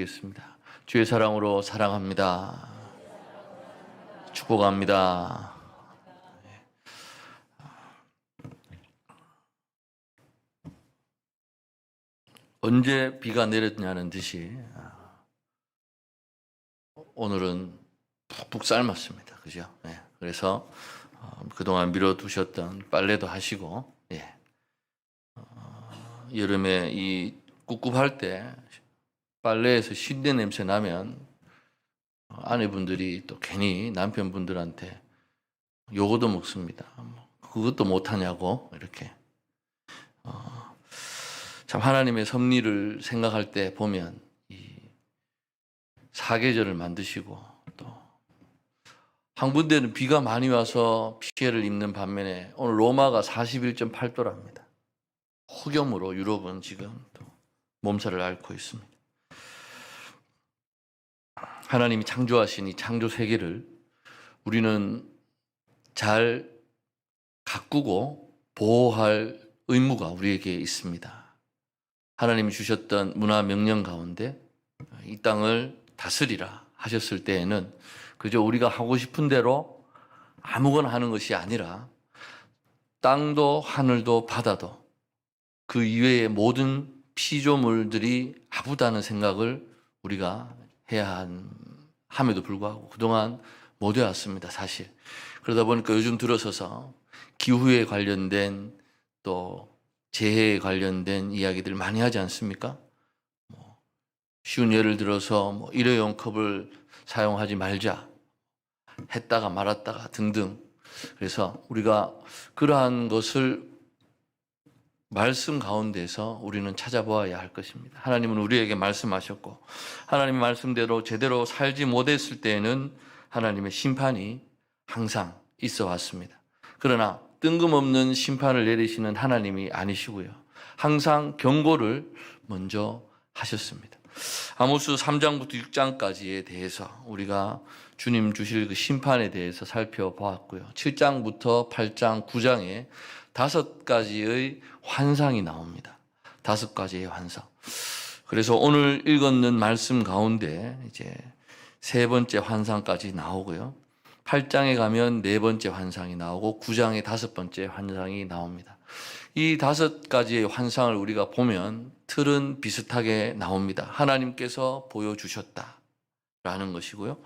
기도하시겠습니다. 주의 사랑으로 사랑합니다. 축복합니다. 언제 비가 내렸냐는 듯이 오늘은 푹푹 삶았습니다. 그죠? 예. 그래서 어, 그동안 미뤄두셨던 빨래도 하시고, 예. 어, 여름에 이 꿉꿉할 때 빨래에서 신내 냄새 나면 어, 아내분들이 또 괜히 남편분들한테 요거도 먹습니다. 뭐 그것도 못하냐고 이렇게. 어, 참 하나님의 섭리를 생각할 때 보면 이 사계절을 만드시고 또 한 군데는 비가 많이 와서 피해를 입는 반면에 오늘 로마가 41.8도랍니다. 폭염으로 유럽은 지금 또 몸살을 앓고 있습니다. 하나님이 창조하신 이 창조 세계를 우리는 잘 가꾸고 보호할 의무가 우리에게 있습니다. 하나님이 주셨던 문화 명령 가운데 이 땅을 다스리라 하셨을 때에는 그저 우리가 하고 싶은 대로 아무거나 하는 것이 아니라 땅도 하늘도 바다도 그 이외의 모든 피조물들이 아프다는 생각을 우리가 해야 한, 함에도 불구하고 그동안 못 해왔습니다, 사실. 그러다 보니까 요즘 들어서서 기후에 관련된 또 재해에 관련된 이야기들 많이 하지 않습니까? 뭐 쉬운 예를 들어서 뭐 일회용 컵을 사용하지 말자. 했다가 말았다가 등등. 그래서 우리가 그러한 것을 말씀 가운데서 우리는 찾아보아야 할 것입니다. 하나님은 우리에게 말씀하셨고, 하나님 말씀대로 제대로 살지 못했을 때에는 하나님의 심판이 항상 있어 왔습니다. 그러나 뜬금없는 심판을 내리시는 하나님이 아니시고요. 항상 경고를 먼저 하셨습니다. 아모스 3장부터 6장까지에 대해서 우리가 주님 주실 그 심판에 대해서 살펴보았고요. 7장부터 8장, 9장에 다섯 가지의 환상이 나옵니다. 다섯 가지의 환상. 그래서 오늘 읽었는 말씀 가운데 이제 세 번째 환상까지 나오고요. 8장에 가면 네 번째 환상이 나오고 9장에 다섯 번째 환상이 나옵니다. 이 다섯 가지의 환상을 우리가 보면 틀은 비슷하게 나옵니다. 하나님께서 보여주셨다. 라는 것이고요.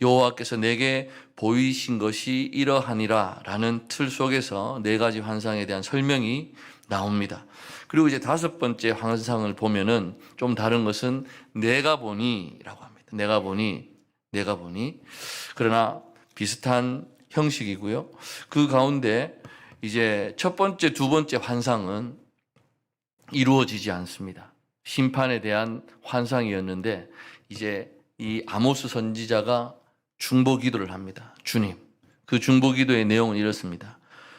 여호와께서 내게 보이신 것이 이러하니라 라는 틀 속에서 네 가지 환상에 대한 설명이 나옵니다. 그리고 이제 다섯 번째 환상을 보면은 좀 다른 것은 내가 보니라고 합니다. 내가 보니, 내가 보니. 그러나 비슷한 형식이고요. 그 가운데 이제 첫 번째, 두 번째 환상은 이루어지지 않습니다. 심판에 대한 환상이었는데 이제 이 아모스 선지자가 중보 기도를 합니다. 주님. 그 중보 기도의 내용은 이렇습니다.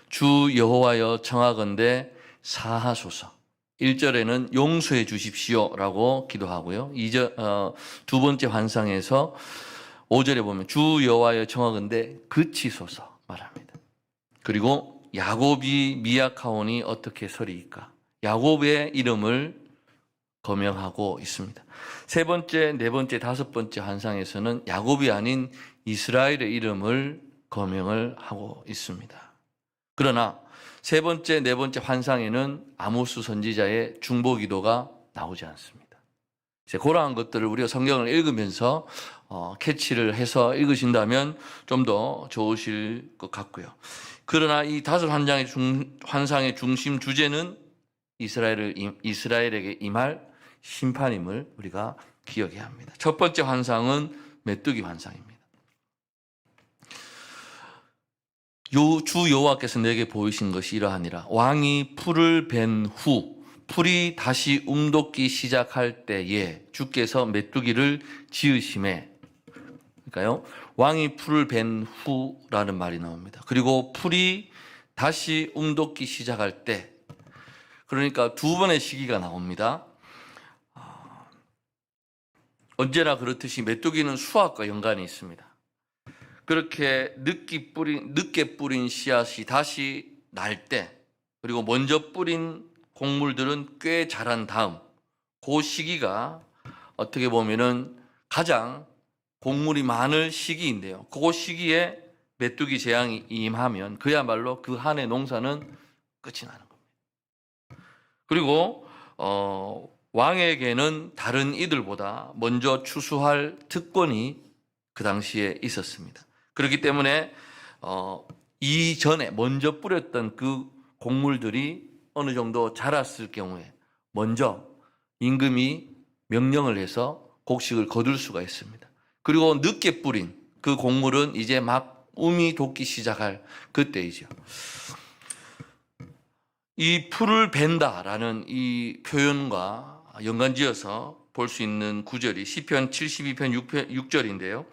주 여호와여 청하건대 사하소서. 1절에는 용서해 주십시오라고 기도하고요. 2절 어, 두 번째 환상에서 5절에 보면 주 여호와여 청하건대 그치소서 말합니다. 그리고 야곱이 미약하오니 어떻게 서리이까? 야곱의 이름을 거명하고 있습니다. 세 번째, 네 번째, 다섯 번째 환상에서는 야곱이 아닌 이스라엘의 이름을 거명을 하고 있습니다. 그러나 세 번째, 네 번째 환상에는 아모스 선지자의 중보 기도가 나오지 않습니다. 이제 그러한 것들을 우리가 성경을 읽으면서 어, 캐치를 해서 읽으신다면 좀 더 좋으실 것 같고요. 그러나 이 다섯 환상의 중, 환상의 중심 주제는 이스라엘을 이스라엘에게 임할 심판임을 우리가 기억해야 합니다. 첫 번째 환상은 메뚜기 환상입니다. 요 주 여호와께서 내게 보이신 것이 이러하니라 왕이 풀을 벤 후 풀이 다시 움돋기 시작할 때에 주께서 메뚜기를 지으심에 그러니까요 왕이 풀을 벤 후라는 말이 나옵니다. 그리고 풀이 다시 움돋기 시작할 때 그러니까 두 번의 시기가 나옵니다. 언제나 그렇듯이 메뚜기는 수확과 연관이 있습니다. 그렇게 늦게 뿌린, 늦게 뿌린 씨앗이 다시 날 때, 그리고 먼저 뿌린 곡물들은 꽤 자란 다음, 그 시기가 어떻게 보면은 가장 곡물이 많을 시기인데요. 그 시기에 메뚜기 재앙이 임하면 그야말로 그 한 해 농사는 끝이 나는 겁니다. 그리고 어, 왕에게는 다른 이들보다 먼저 추수할 특권이 그 당시에 있었습니다. 그렇기 때문에 어, 이전에 먼저 뿌렸던 그 곡물들이 어느 정도 자랐을 경우에 먼저 임금이 명령을 해서 곡식을 거둘 수가 있습니다. 그리고 늦게 뿌린 그 곡물은 이제 막 움이 돋기 시작할 그때이죠. 이 풀을 벤다라는 이 표현과 연관지어서 볼 수 있는 구절이 시편 72편 6절인데요.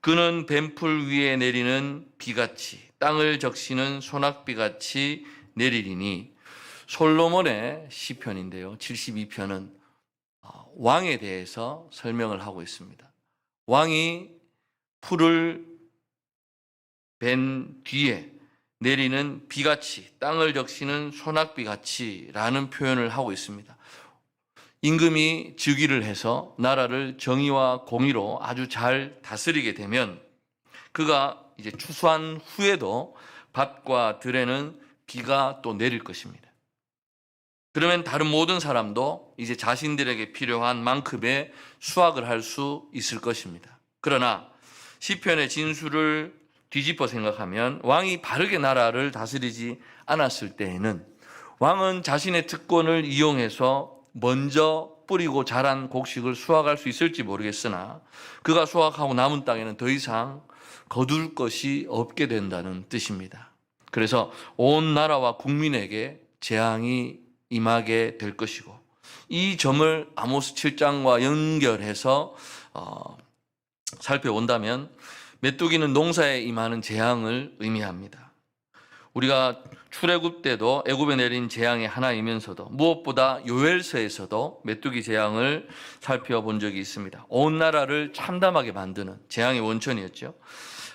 그는 뱀풀 위에 내리는 비같이 땅을 적시는 소낙비같이 내리리니 솔로몬의 시편인데요. 72편은 어, 왕에 대해서 설명을 하고 있습니다. 왕이 풀을 벤 뒤에 내리는 비같이 땅을 적시는 소낙비같이라는 표현을 하고 있습니다. 임금이 즉위를 해서 나라를 정의와 공의로 아주 잘 다스리게 되면 그가 이제 추수한 후에도 밭과 들에는 비가 또 내릴 것입니다. 그러면 다른 모든 사람도 이제 자신들에게 필요한 만큼의 수확을 할 수 있을 것입니다. 그러나 시편의 진수를 뒤집어 생각하면 왕이 바르게 나라를 다스리지 않았을 때에는 왕은 자신의 특권을 이용해서 먼저 뿌리고 자란 곡식을 수확할 수 있을지 모르겠으나 그가 수확하고 남은 땅에는 더 이상 거둘 것이 없게 된다는 뜻입니다. 그래서 온 나라와 국민에게 재앙이 임하게 될 것이고 이 점을 아모스 7장과 연결해서 어, 살펴본다면 메뚜기는 농사에 임하는 재앙을 의미합니다. 우리가 출애굽 때도 애굽에 내린 재앙의 하나이면서도 무엇보다 요엘서에서도 메뚜기 재앙을 살펴본 적이 있습니다. 온 나라를 참담하게 만드는 재앙의 원천이었죠.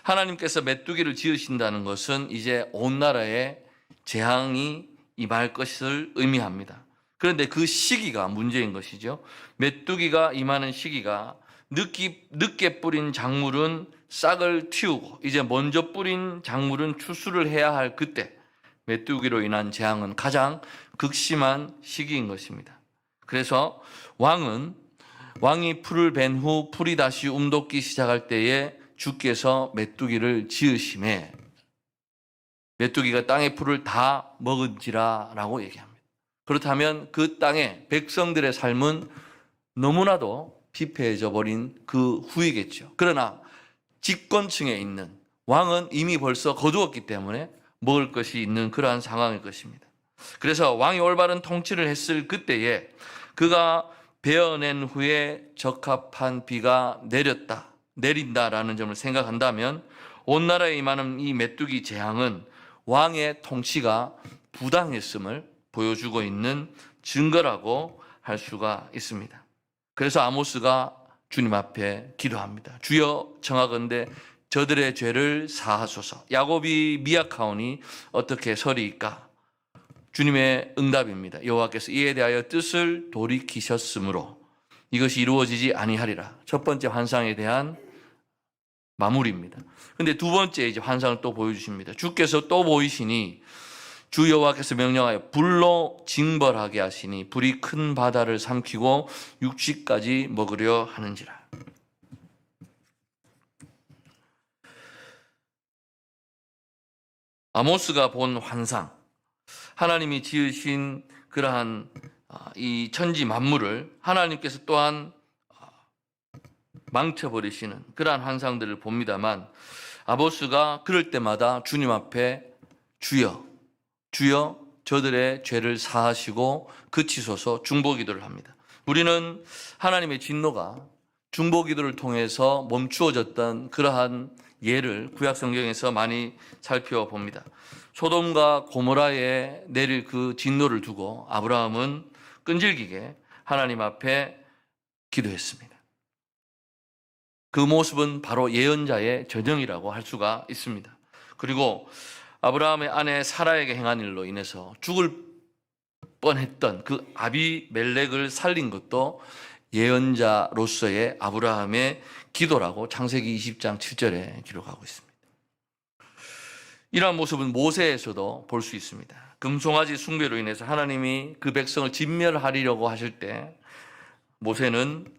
하나님께서 메뚜기를 지으신다는 것은 이제 온 나라에 재앙이 임할 것을 의미합니다. 그런데 그 시기가 문제인 것이죠. 메뚜기가 임하는 시기가 늦기, 늦게 뿌린 작물은 싹을 틔우고 이제 먼저 뿌린 작물은 추수를 해야 할 그때 메뚜기로 인한 재앙은 가장 극심한 시기인 것입니다. 그래서 왕은 왕이 풀을 벤 후 풀이 다시 움돋기 시작할 때에 주께서 메뚜기를 지으심에 메뚜기가 땅의 풀을 다 먹은지라라고 얘기합니다. 그렇다면 그 땅의 백성들의 삶은 너무나도 피폐해져 버린 그 후이겠죠. 그러나 집권층에 있는 왕은 이미 벌써 거두었기 때문에 먹을 것이 있는 그러한 상황일 것입니다. 그래서 왕이 올바른 통치를 했을 그때에 그가 베어낸 후에 적합한 비가 내렸다, 내린다라는 점을 생각한다면 온 나라에 임하는 이 메뚜기 재앙은 왕의 통치가 부당했음을 보여주고 있는 증거라고 할 수가 있습니다. 그래서 아모스가 주님 앞에 기도합니다. 주여 청하건대 저들의 죄를 사하소서. 야곱이 미약하오니 어떻게 서리이까? 주님의 응답입니다. 여호와께서 이에 대하여 뜻을 돌이키셨으므로 이것이 이루어지지 아니하리라. 첫 번째 환상에 대한 마무리입니다. 근데 두 번째 이제 환상을 또 보여주십니다. 주께서 또 보이시니 주 여호와께서 명령하여 불로 징벌하게 하시니 불이 큰 바다를 삼키고 육지까지 먹으려 하는지라. 아모스가 본 환상, 하나님이 지으신 그러한 아, 이 천지 만물을 하나님께서 또한 아, 망쳐버리시는 그러한 환상들을 봅니다만 아보스가 그럴 때마다 주님 앞에 주여 주여 저들의 죄를 사하시고 그치소서 중보기도를 합니다. 우리는 하나님의 진노가 중보기도를 통해서 멈추어졌던 그러한 예를 구약 성경에서 많이 살펴봅니다. 소돔과 고모라에 내릴 그 진노를 두고 아브라함은 끈질기게 하나님 앞에 기도했습니다. 그 모습은 바로 예언자의 전형이라고 할 수가 있습니다. 그리고 아브라함의 아내 사라에게 행한 일로 인해서 죽을 뻔했던 그 아비멜렉을 살린 것도 예언자로서의 아브라함의 기도라고 창세기 20장 7절에 기록하고 있습니다. 이러한 모습은 모세에서도 볼 수 있습니다. 금송아지 숭배로 인해서 하나님이 그 백성을 진멸하리려고 하실 때 모세는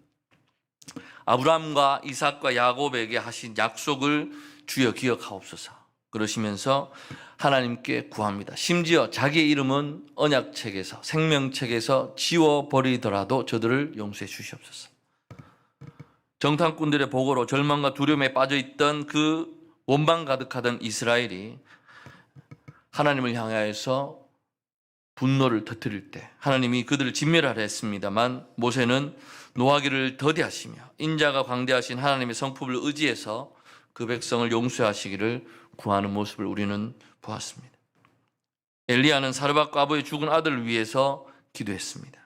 아브라함과 이삭과 야곱에게 하신 약속을 주여 기억하옵소서. 그러시면서 하나님께 구합니다. 심지어 자기의 이름은 언약책에서 생명책에서 지워 버리더라도 저들을 용서해 주시옵소서. 정탐꾼들의 보고로 절망과 두려움에 빠져 있던 그 원망 가득하던 이스라엘이 하나님을 향하여서 분노를 터뜨릴 때 하나님이 그들을 진멸하려 했습니다만 모세는 노하기를 더디하시며 인자가 광대하신 하나님의 성품을 의지해서 그 백성을 용서하시기를 구하는 모습을 우리는 보았습니다. 엘리야는 사르밧과 아버의 죽은 아들을 위해서 기도했습니다.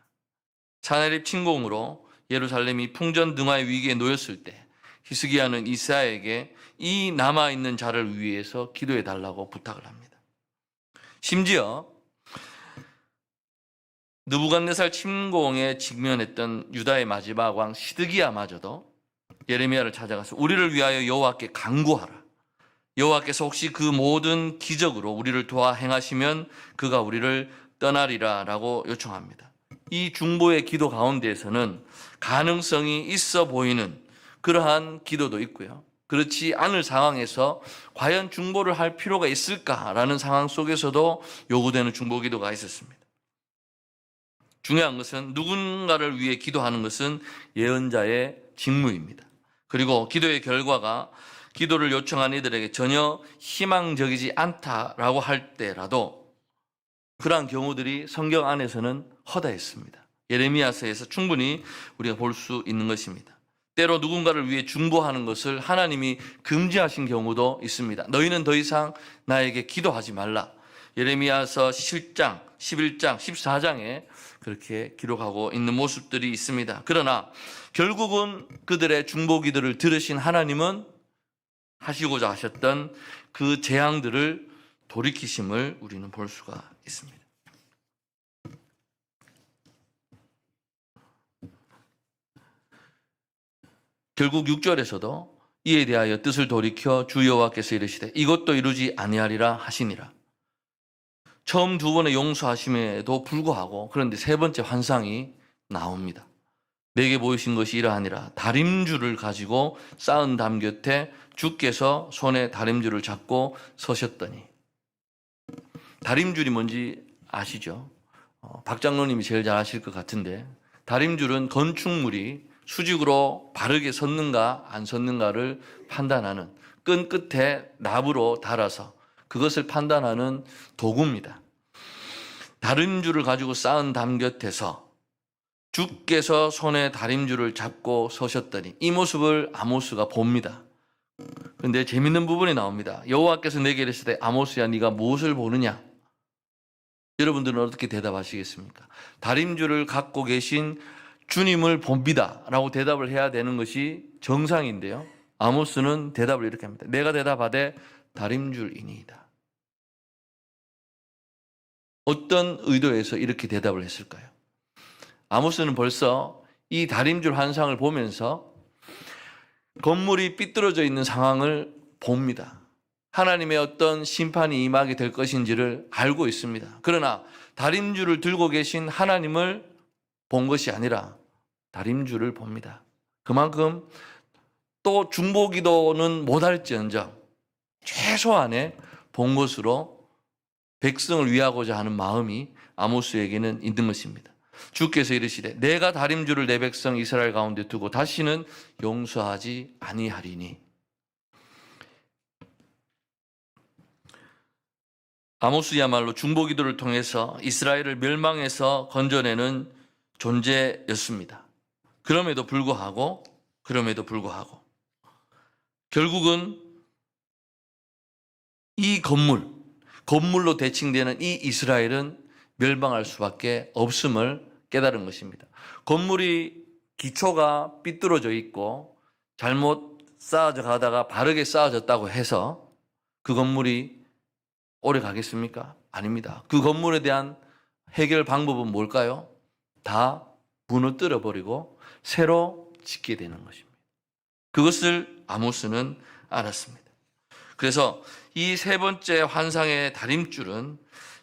사내립 침공으로 예루살렘이 풍전등화의 위기에 놓였을 때 히스기야는 이사야에게 이 남아 있는 자를 위해서 기도해 달라고 부탁을 합니다. 심지어 느부갓네살 침공에 직면했던 유다의 마지막 왕 시드기야마저도 예레미야를 찾아가서 우리를 위하여 여호와께 간구하라. 여호와께서 혹시 그 모든 기적으로 우리를 도와 행하시면 그가 우리를 떠나리라라고 요청합니다. 이 중보의 기도 가운데에서는 가능성이 있어 보이는 그러한 기도도 있고요. 그렇지 않을 상황에서 과연 중보를 할 필요가 있을까라는 상황 속에서도 요구되는 중보 기도가 있었습니다. 중요한 것은 누군가를 위해 기도하는 것은 예언자의 직무입니다. 그리고 기도의 결과가 기도를 요청한 이들에게 전혀 희망적이지 않다라고 할 때라도 그러한 경우들이 성경 안에서는 허다했습니다. 예레미야서에서 충분히 우리가 볼 수 있는 것입니다. 때로 누군가를 위해 중보하는 것을 하나님이 금지하신 경우도 있습니다. 너희는 더 이상 나에게 기도하지 말라. 예레미야서 7장, 11장, 14장에 그렇게 기록하고 있는 모습들이 있습니다. 그러나 결국은 그들의 중보 기도를 들으신 하나님은 하시고자 하셨던 그 재앙들을 돌이키심을 우리는 볼 수가 있습니다. 결국 6절에서도 이에 대하여 뜻을 돌이켜 주 여호와께서 이르시되 이것도 이루지 아니하리라 하시니라. 처음 두 번의 용서하심에도 불구하고 그런데 세 번째 환상이 나옵니다. 내게 보이신 것이 이러하니라 다림줄을 가지고 쌓은 담 곁에 주께서 손에 다림줄을 잡고 서셨더니 다림줄이 뭔지 아시죠? 어, 박 장로님이 제일 잘 아실 것 같은데 다림줄은 건축물이 수직으로 바르게 섰는가 안 섰는가를 판단하는 끈 끝에 나무로 달아서 그것을 판단하는 도구입니다. 다림줄을 가지고 쌓은 담 곁에서 주께서 손에 다림줄을 잡고 서셨더니 이 모습을 아모스가 봅니다. 그런데 재밌는 부분이 나옵니다. 여호와께서 내게 이르시되 아모스야 네가 무엇을 보느냐? 여러분들은 어떻게 대답하시겠습니까? 다림줄을 갖고 계신 주님을 봅니다라고 대답을 해야 되는 것이 정상인데요. 아모스는 대답을 이렇게 합니다. 내가 대답하되 다림줄이니이다. 어떤 의도에서 이렇게 대답을 했을까요? 아모스는 벌써 이 다림줄 환상을 보면서 건물이 삐뚤어져 있는 상황을 봅니다. 하나님의 어떤 심판이 임하게 될 것인지를 알고 있습니다. 그러나 다림줄을 들고 계신 하나님을 본 것이 아니라 다림줄을 봅니다. 그만큼 또 중보기도는 못할지언정 최소한의 본 것으로 백성을 위하고자 하는 마음이 아모스에게는 있는 것입니다. 주께서 이르시되 내가 다림줄을 내 백성 이스라엘 가운데 두고 다시는 용서하지 아니하리니 아모스야말로 중보기도를 통해서 이스라엘을 멸망에서 건져내는 존재였습니다. 그럼에도 불구하고 그럼에도 불구하고 결국은 이 건물 건물로 대칭되는 이 이스라엘은 멸망할 수밖에 없음을 깨달은 것입니다. 건물이 기초가 삐뚤어져 있고 잘못 쌓아져 가다가 바르게 쌓아졌다고 해서 그 건물이 오래 가겠습니까? 아닙니다. 그 건물에 대한 해결 방법은 뭘까요? 다 무너뜨려 버리고 새로 짓게 되는 것입니다. 그것을 아모스는 알았습니다. 그래서 이 세 번째 환상의 다림줄은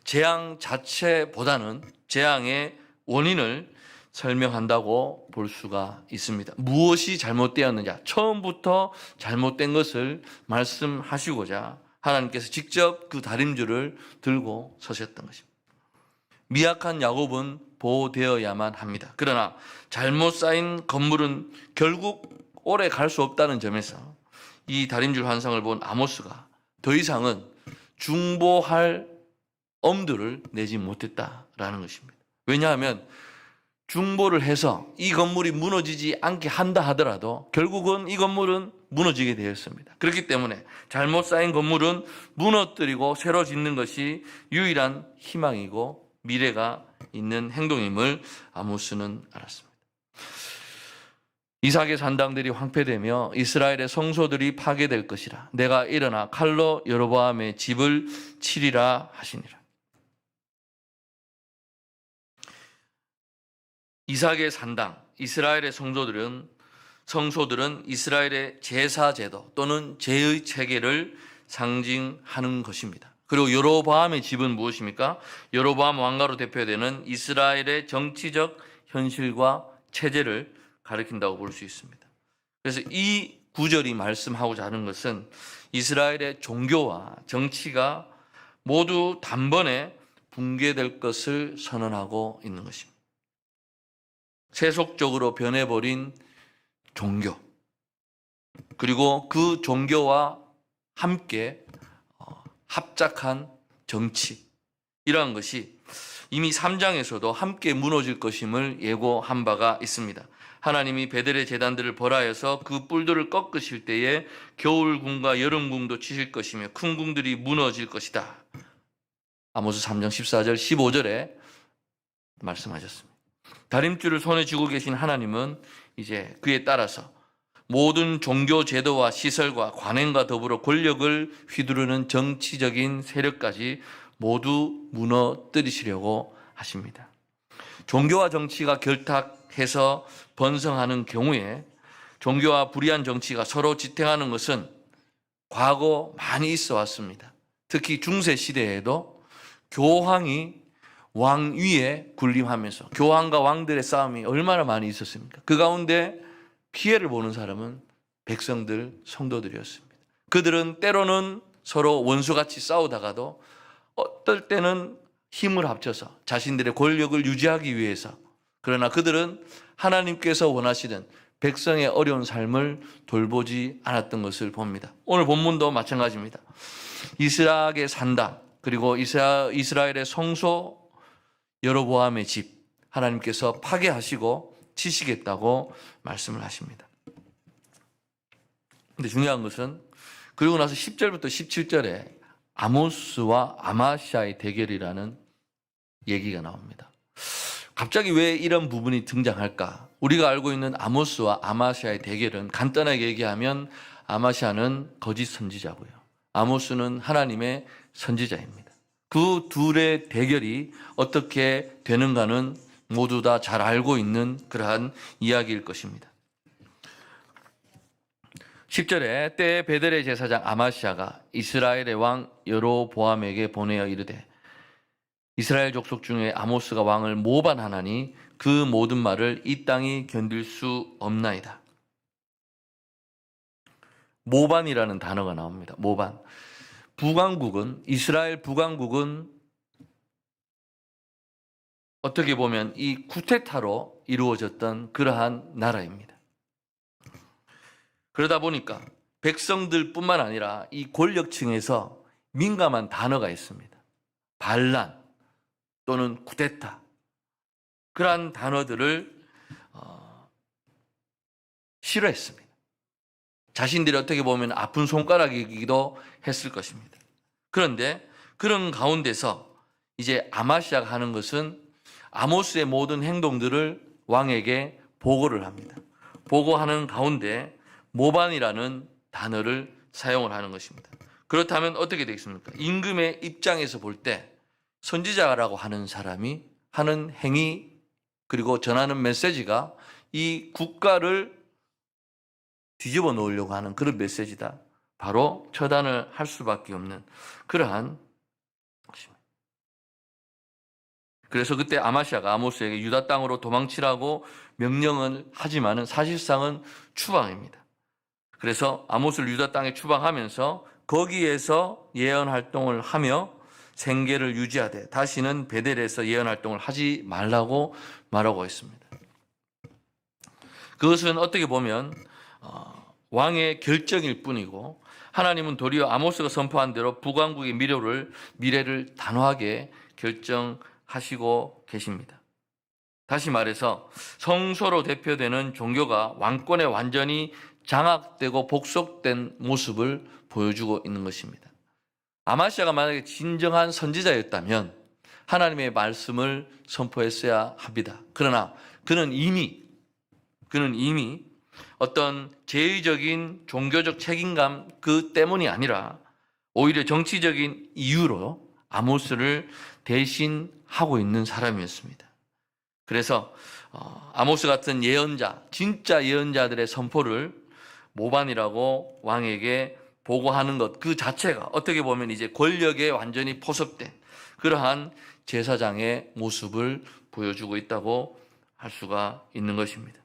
재앙 자체보다는 재앙의 원인을 설명한다고 볼 수가 있습니다. 무엇이 잘못되었느냐? 처음부터 잘못된 것을 말씀하시고자 하나님께서 직접 그 다림줄을 들고 서셨던 것입니다. 미약한 야곱은 보호되어야만 합니다. 그러나 잘못 쌓인 건물은 결국 오래 갈 수 없다는 점에서 이 다림줄 환상을 본 아모스가 더 이상은 중보할 엄두를 내지 못했다라는 것입니다. 왜냐하면 중보를 해서 이 건물이 무너지지 않게 한다 하더라도 결국은 이 건물은 무너지게 되었습니다. 그렇기 때문에 잘못 쌓인 건물은 무너뜨리고 새로 짓는 것이 유일한 희망이고 미래가 있는 행동임을 아모스는 알았습니다. 이삭의 산당들이 황폐되며 이스라엘의 성소들이 파괴될 것이라 내가 일어나 칼로 여로보암의 집을 치리라 하시니라. 이삭의 산당, 이스라엘의 성소들은 성소들은 이스라엘의 제사 제도 또는 제의 체계를 상징하는 것입니다. 그리고 여로보암의 집은 무엇입니까? 여로보암 왕가로 대표되는 이스라엘의 정치적 현실과 체제를 가리킨다고 볼 수 있습니다. 그래서 이 구절이 말씀하고자 하는 것은 이스라엘의 종교와 정치가 모두 단번에 붕괴될 것을 선언하고 있는 것입니다. 세속적으로 변해버린 종교, 그리고 그 종교와 함께 어, 합작한 정치, 이러한 것이 이미 3장에서도 함께 무너질 것임을 예고한 바가 있습니다. 하나님이 베델의 재단들을 벌하여서 그 뿔들을 꺾으실 때에 겨울궁과 여름궁도 치실 것이며 큰 궁들이 무너질 것이다. 아모스 3장 14절 15절에 말씀하셨습니다. 다림줄을 손에 쥐고 계신 하나님은 이제 그에 따라서 모든 종교 제도와 시설과 관행과 더불어 권력을 휘두르는 정치적인 세력까지 모두 무너뜨리시려고 하십니다. 종교와 정치가 결탁해서 번성하는 경우에 종교와 불의한 정치가 서로 지탱하는 것은 과거 많이 있어 왔습니다. 특히 중세 시대에도 교황이 왕 위에 군림하면서 교황과 왕들의 싸움이 얼마나 많이 있었습니까? 그 가운데 피해를 보는 사람은 백성들, 성도들이었습니다. 그들은 때로는 서로 원수같이 싸우다가도 어떨 때는 힘을 합쳐서 자신들의 권력을 유지하기 위해서 그러나 그들은 하나님께서 원하시던 백성의 어려운 삶을 돌보지 않았던 것을 봅니다. 오늘 본문도 마찬가지입니다. 이스라엘의 산다 그리고 이스라, 이스라엘의 성소 여로보암의 집 하나님께서 파괴하시고 치시겠다고 말씀을 하십니다. 근데 중요한 것은 그리고 나서 10절부터 17절에 아모스와 아마시아의 대결이라는 얘기가 나옵니다. 갑자기 왜 이런 부분이 등장할까? 우리가 알고 있는 아모스와 아마시아의 대결은 간단하게 얘기하면 아마시아는 거짓 선지자고요. 아모스는 하나님의 선지자입니다. 그 둘의 대결이 어떻게 되는가는 모두 다 잘 알고 있는 그러한 이야기일 것입니다. 10절에 때에 베델의 제사장 아마시아가 이스라엘의 왕 여로보암에게 보내어 이르되 이스라엘 족속 중에 아모스가 왕을 모반하나니 그 모든 말을 이 땅이 견딜 수 없나이다. 모반이라는 단어가 나옵니다. 모반. 북왕국은 이스라엘 북왕국은 어떻게 보면 이 쿠데타로 이루어졌던 그러한 나라입니다. 그러다 보니까 백성들뿐만 아니라 이 권력층에서 민감한 단어가 있습니다. 반란 또는 쿠데타 그러한 단어들을 어, 싫어했습니다. 자신들이 어떻게 보면 아픈 손가락이기도 했을 것입니다. 그런데 그런 가운데서 이제 아마시아가 하는 것은 아모스의 모든 행동들을 왕에게 보고를 합니다. 보고하는 가운데 모반이라는 단어를 사용을 하는 것입니다. 그렇다면 어떻게 되겠습니까? 임금의 입장에서 볼 때 선지자라고 하는 사람이 하는 행위 그리고 전하는 메시지가 이 국가를 뒤집어 놓으려고 하는 그런 메시지다. 바로 처단을 할 수밖에 없는 그러한 것입니다. 그래서 그때 아마시아가 아모스에게 유다 땅으로 도망치라고 명령을 하지만은 사실상은 추방입니다. 그래서 아모스를 유다 땅에 추방하면서 거기에서 예언 활동을 하며 생계를 유지하되 다시는 베델에서 예언 활동을 하지 말라고 말하고 있습니다. 그것은 어떻게 보면 어, 왕의 결정일 뿐이고 하나님은 도리어 아모스가 선포한 대로 북왕국의 미래를 미래를 단호하게 결정 하시고 계십니다. 다시 말해서 성소로 대표되는 종교가 왕권에 완전히 장악되고 복속된 모습을 보여주고 있는 것입니다. 아마시아가 만약에 진정한 선지자였다면 하나님의 말씀을 선포했어야 합니다. 그러나 그는 이미 그는 이미 어떤 제의적인 종교적 책임감 그 때문이 아니라 오히려 정치적인 이유로 아모스를 대신 하고 있는 사람이었습니다. 그래서 어, 아모스 같은 예언자, 진짜 예언자들의 선포를 모반이라고 왕에게 보고하는 것 그 자체가 어떻게 보면 이제 권력에 완전히 포섭된 그러한 제사장의 모습을 보여주고 있다고 할 수가 있는 것입니다.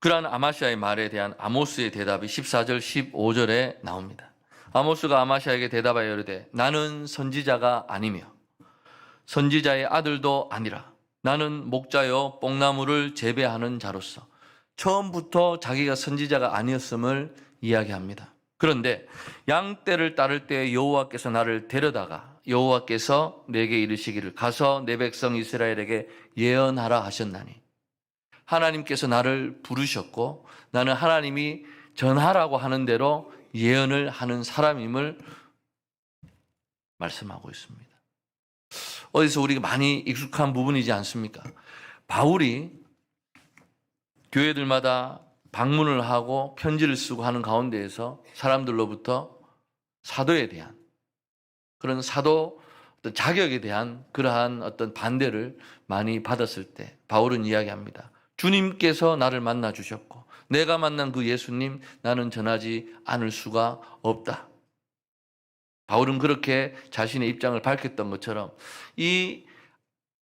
그러한 아마시아의 말에 대한 아모스의 대답이 14절 15절에 나옵니다. 아모스가 아마시아에게 대답하여 이르되 나는 선지자가 아니며 선지자의 아들도 아니라 나는 목자여 뽕나무를 재배하는 자로서 처음부터 자기가 선지자가 아니었음을 이야기합니다. 그런데 양 떼를 따를 때 여호와께서 나를 데려다가 여호와께서 내게 이르시기를 가서 내 백성 이스라엘에게 예언하라 하셨나니 하나님께서 나를 부르셨고 나는 하나님이 전하라고 하는 대로 예언을 하는 사람임을 말씀하고 있습니다. 어디서 우리가 많이 익숙한 부분이지 않습니까? 바울이 교회들마다 방문을 하고 편지를 쓰고 하는 가운데에서 사람들로부터 사도에 대한 그런 사도 자격에 대한 그러한 어떤 반대를 많이 받았을 때 바울은 이야기합니다. 주님께서 나를 만나 주셨고 내가 만난 그 예수님 나는 전하지 않을 수가 없다. 바울은 그렇게 자신의 입장을 밝혔던 것처럼 이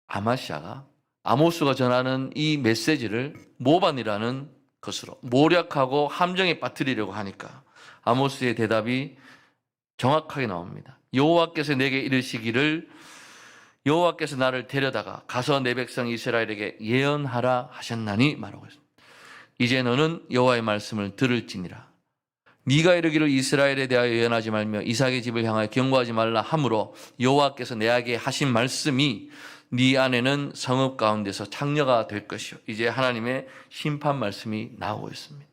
아마시아가 아모스가 전하는 이 메시지를 모반이라는 것으로 모략하고 함정에 빠뜨리려고 하니까 아모스의 대답이 정확하게 나옵니다. 여호와께서 내게 이르시기를 여호와께서 나를 데려다가 가서 내 백성 이스라엘에게 예언하라 하셨나니 말하고 있습니다. 이제 너는 여호와의 말씀을 들을지니라. 네가 이르기를 이스라엘에 대하여 예언하지 말며 이삭의 집을 향하여 경고하지 말라 하므로 여호와께서 내게 하신 말씀이 네 안에는 성읍 가운데서 창녀가 될 것이요. 이제 하나님의 심판 말씀이 나오고 있습니다.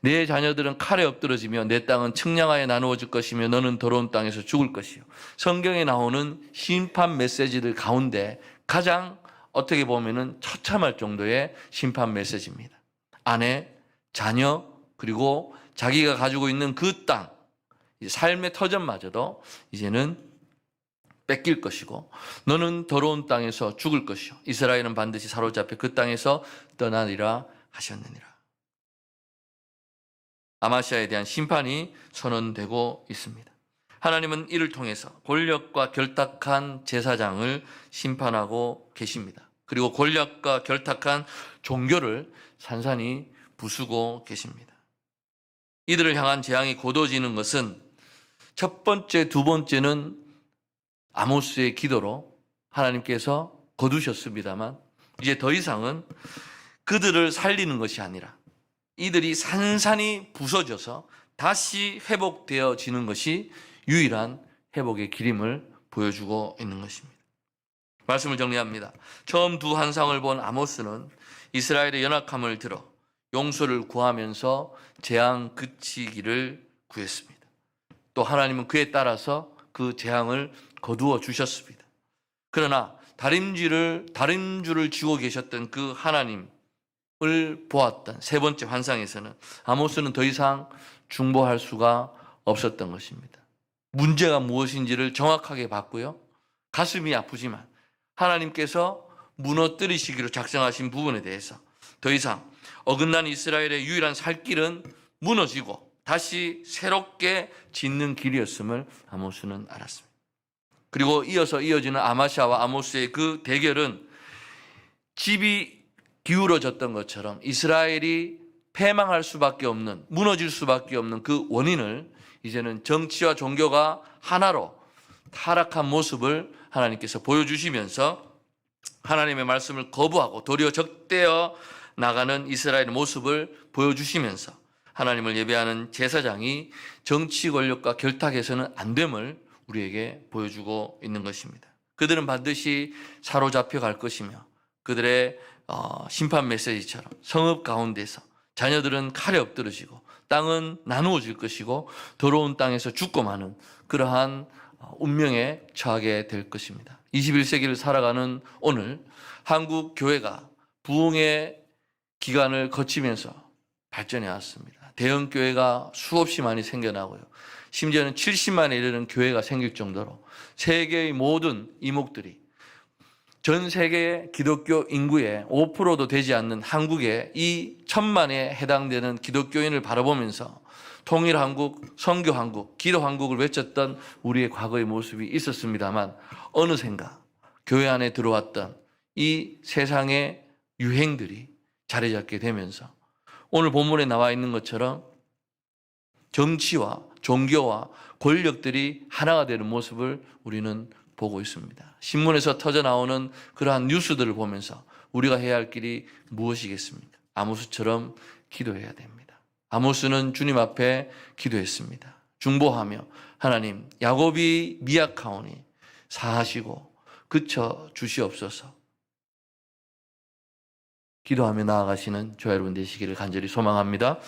내 자녀들은 칼에 엎드러지며 내 땅은 측량하여 나누어질 것이며 너는 더러운 땅에서 죽을 것이요. 성경에 나오는 심판 메시지들 가운데 가장 어떻게 보면은 처참할 정도의 심판 메시지입니다. 아내, 자녀, 그리고 자기가 가지고 있는 그 땅, 삶의 터전마저도 이제는 뺏길 것이고 너는 더러운 땅에서 죽을 것이요 이스라엘은 반드시 사로잡혀 그 땅에서 떠나리라 하셨느니라. 아마시아에 대한 심판이 선언되고 있습니다. 하나님은 이를 통해서 권력과 결탁한 제사장을 심판하고 계십니다. 그리고 권력과 결탁한 종교를 산산히 부수고 계십니다. 이들을 향한 재앙이 고도지는 것은 첫 번째, 두 번째는 아모스의 기도로 하나님께서 거두셨습니다만 이제 더 이상은 그들을 살리는 것이 아니라 이들이 산산이 부서져서 다시 회복되어지는 것이 유일한 회복의 길임을 보여주고 있는 것입니다. 말씀을 정리합니다. 처음 두 환상을 본 아모스는 이스라엘의 연약함을 들어 용서를 구하면서 재앙 그치기를 구했습니다. 또 하나님은 그에 따라서 그 재앙을 거두어 주셨습니다. 그러나 다림쥐를 다림줄을 쥐고 계셨던 그 하나님을 보았던 세 번째 환상에서는 아모스는 더 이상 중보할 수가 없었던 것입니다. 문제가 무엇인지를 정확하게 봤고요. 가슴이 아프지만 하나님께서 무너뜨리시기로 작정하신 부분에 대해서 더 이상 어긋난 이스라엘의 유일한 살 길은 무너지고 다시 새롭게 짓는 길이었음을 아모스는 알았습니다. 그리고 이어서 이어지는 아마샤와 아모스의 그 대결은 집이 기울어졌던 것처럼 이스라엘이 패망할 수밖에 없는 무너질 수밖에 없는 그 원인을 이제는 정치와 종교가 하나로 타락한 모습을 하나님께서 보여주시면서 하나님의 말씀을 거부하고 도리어 적대어 나가는 이스라엘의 모습을 보여주시면서 하나님을 예배하는 제사장이 정치 권력과 결탁해서는 안 됨을 우리에게 보여주고 있는 것입니다. 그들은 반드시 사로잡혀 갈 것이며 그들의 어, 심판 메시지처럼 성읍 가운데서 자녀들은 칼에 엎드러지고 땅은 나누어질 것이고 더러운 땅에서 죽고 마는 그러한 어, 운명에 처하게 될 것입니다. 21세기를 살아가는 오늘 한국 교회가 부흥의 기간을 거치면서 발전해 왔습니다. 대형 교회가 수없이 많이 생겨나고요. 심지어는 70만에 이르는 교회가 생길 정도로 세계의 모든 이목들이 전 세계 기독교 인구의 5%도 되지 않는 한국의 이 천만에 해당되는 기독교인을 바라보면서 통일 한국, 선교 한국, 기도 한국을 외쳤던 우리의 과거의 모습이 있었습니다만 어느샌가 교회 안에 들어왔던 이 세상의 유행들이 자리 잡게 되면서 오늘 본문에 나와 있는 것처럼 정치와 종교와 권력들이 하나가 되는 모습을 우리는 보고 있습니다. 신문에서 터져 나오는 그러한 뉴스들을 보면서 우리가 해야 할 길이 무엇이겠습니까? 아모스처럼 기도해야 됩니다. 아모스는 주님 앞에 기도했습니다. 중보하며 하나님 야곱이 미약하오니 사하시고 그쳐 주시옵소서. 기도하며 나아가시는 저 여러분 되시기를 간절히 소망합니다.